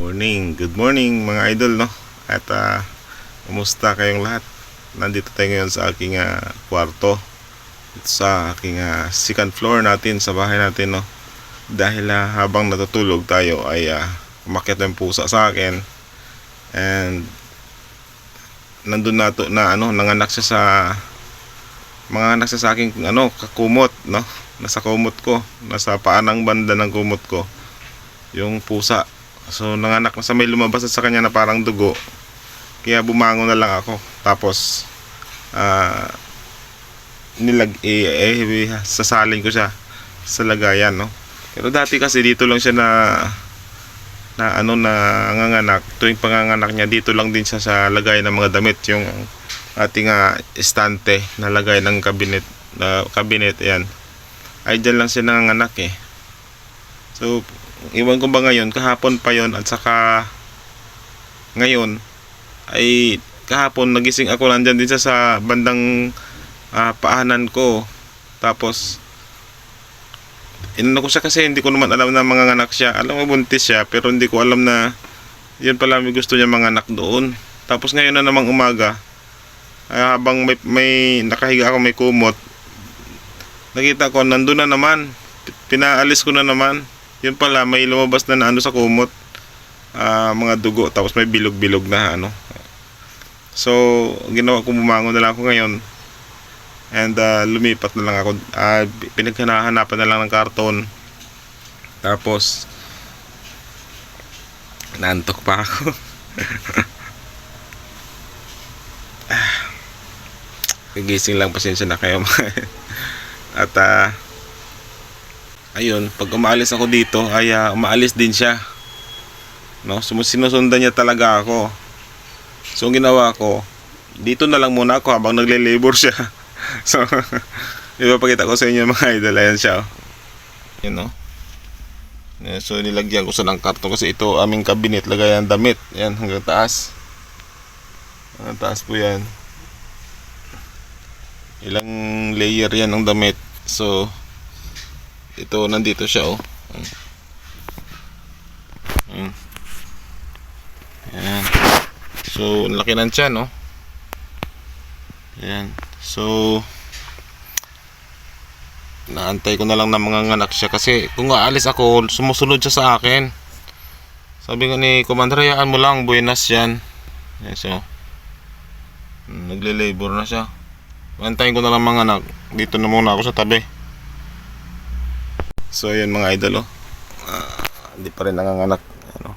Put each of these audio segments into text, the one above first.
Morning, good morning mga idol no. At ah, kumusta kayong lahat? Nandito tayo ngayon sa aking ah, kwarto. Dito sa aking ah, second floor natin sa bahay natin no. Dahil ah, habang natutulog tayo ay uh, umakyat yung pusa sa akin. And nandun na to na ano, nanganak siya sa mga anak siya sa aking ano, kakumot no. Nasa kumot ko, nasa paanang banda ng kumot ko. Yung pusa So nanganak na sa may lumabas sa kanya na parang dugo. Kaya bumangon na lang ako. Tapos ah nilag eh, eh, sasalin ko siya sa lagayan, no. Pero dati kasi dito lang siya na na ano na nanganganak. Tuwing panganganak niya dito lang din siya sa lagayan ng mga damit yung ating ah, estante na lagay ng cabinet na cabinet ayan. Ay dyan lang siya nanganganak eh. So iwan ko ba ngayon kahapon pa yon at saka ngayon ay kahapon nagising ako nandyan din siya sa bandang ah, paanan ko. Tapos inano ko siya kasi hindi ko naman alam na mga anak siya. Alam mo buntis siya pero hindi ko alam na yun pala may gusto niya mga anak doon. Tapos ngayon na namang umaga ay habang may, may nakahiga ako may kumot nakita ko nandun na naman. Pinaalis ko na naman yun pala may lumabas na, na ano sa kumot. Ah, mga dugo tapos may bilog-bilog na ano. So ginawa ko bumangon na lang ako ngayon. And ah, lumipat na lang ako. Uh, pinaghanapan na lang ng karton. Tapos naantok pa ako. Ah. Gigising lang pasensya na kayo at ah ayun, pag umaalis ako dito, ay ah, umaalis din siya. No, sinusundan niya talaga ako. So, ang ginawa ko, dito na lang muna ako habang nagle-labor siya. so, ipapakita ko sa inyo mga idol. Ayan siya. Oh. Yun, no? Eh, So, nilagyan ko sa ng karton kasi ito aming cabinet, lagayan damit. Yan, hanggang taas. Hanggang taas po yan. Ilang layer yan ng damit. So, ito nandito siya oh. Ayan. Ayan. so laki ng tiyan no Ayan. so naantay ko na lang na mga nganak siya kasi kung aalis ako sumusunod siya sa akin. Sabi nga ni Commander hayaan mo lang buenas yan. Ayan so nagle-labor na siya. Antayin ko na lang mga anak. Dito na muna ako sa tabi So ayan mga idol oh. Ah, hindi pa rin nanganganak ano.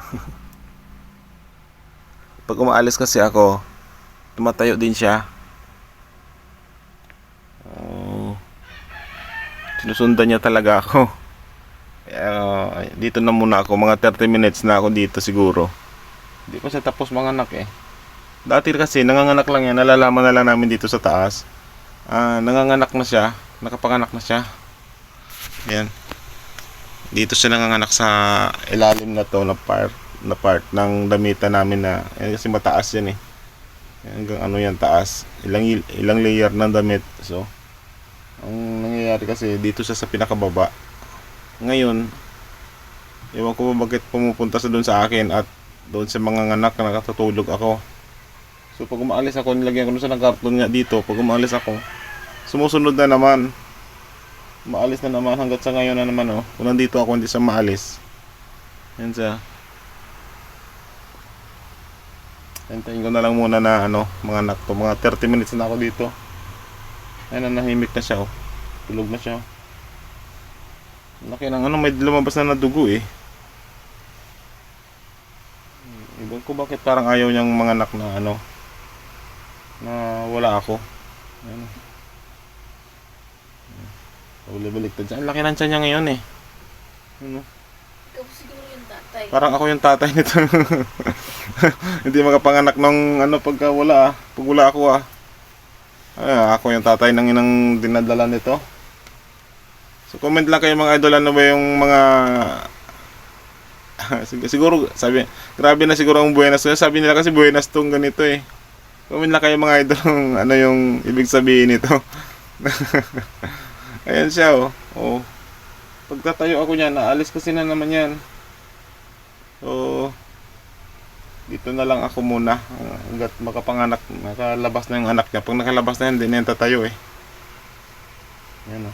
Pag umaalis kasi ako, tumatayo din siya. Oh. Sinusundan niya talaga ako. Kaya, dito na muna ako, mga 30 minutes na ako dito siguro. Hindi pa siya tapos manganak eh. Dati kasi nanganganak lang yan, nalalaman na lang namin dito sa taas. Ah, nanganganak na siya, nakapanganak na siya. Ayan. Dito siya nanganganak sa ilalim na to na part na part ng damitan namin na yan kasi mataas yan eh. Hanggang ano yan taas. Ilang ilang layer ng damit. So ang nangyayari kasi dito siya sa pinakababa. Ngayon, ewan ko ba bakit pumupunta sa doon sa akin at doon sa mga anak na nakatutulog ako. So pag umaalis ako, nilagyan ko na siya ng karton nga dito. Pag umaalis ako, sumusunod na naman maalis na naman hanggat sa ngayon na naman oh. Kung nandito ako hindi siya maalis. Yan siya. Hintayin ko na lang muna na ano, mga anak to. Mga 30 minutes na ako dito. Ayun na nahimik na siya oh. Tulog na siya. oh. Laki ng ano, may lumabas na na dugo eh. Ibang ko bakit parang ayaw niyang mga anak na ano na wala ako. Ano. Uli baliktad siya. Ang laki ng tiyan niya ngayon eh. Ano? Ikaw siguro yung tatay. Parang ako yung tatay nito. Hindi makapanganak ng ano pagka wala ah. Pag wala ako ah. Ay, ako yung tatay ng inang dinadala nito. So comment lang kayo mga idol ano ba yung mga Sig- siguro sabi grabe na siguro ang buenas sabi nila kasi buenas tong ganito eh comment lang kayo mga idol ano yung ibig sabihin nito Ayan siya oh. oh. Pagtatayo ako niyan, naalis kasi na naman yan. So, dito na lang ako muna uh, hanggat makapanganak, nakalabas na yung anak niya. Pag nakalabas na yan, na yan tatayo eh. Yan o.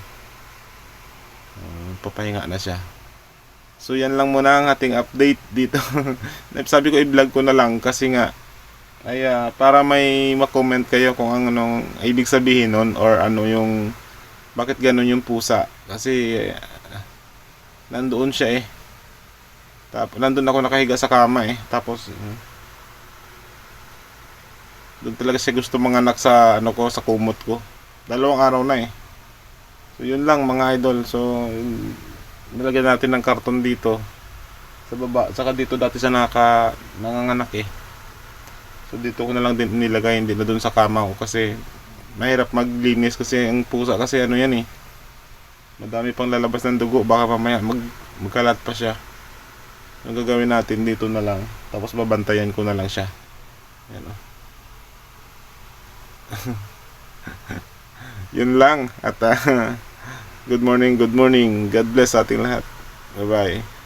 Uh, papahinga na siya. So yan lang muna ang ating update dito. Sabi ko i-vlog ko na lang kasi nga ay ah, para may ma-comment kayo kung anong ibig sabihin nun or ano yung bakit ganun yung pusa. Kasi ah, nandoon siya eh. Tapos nandoon ako nakahiga sa kama eh. Tapos mm, doon talaga siya gusto manganak sa ano ko sa kumot ko. Dalawang araw na eh. So yun lang mga idol. So nilagyan natin ng karton dito sa baba. Saka dito dati siya naka nanganganak eh. So dito ko na lang din nilagay hindi na doon sa kama ko kasi mahirap maglinis kasi ang pusa kasi ano yan eh. Madami pang lalabas ng dugo baka mamaya mag magkalat pa siya. Ang gagawin natin dito na lang tapos babantayan ko na lang siya. Yan oh. Yun lang at ah, good morning, good morning. God bless sa ating lahat. Bye-bye.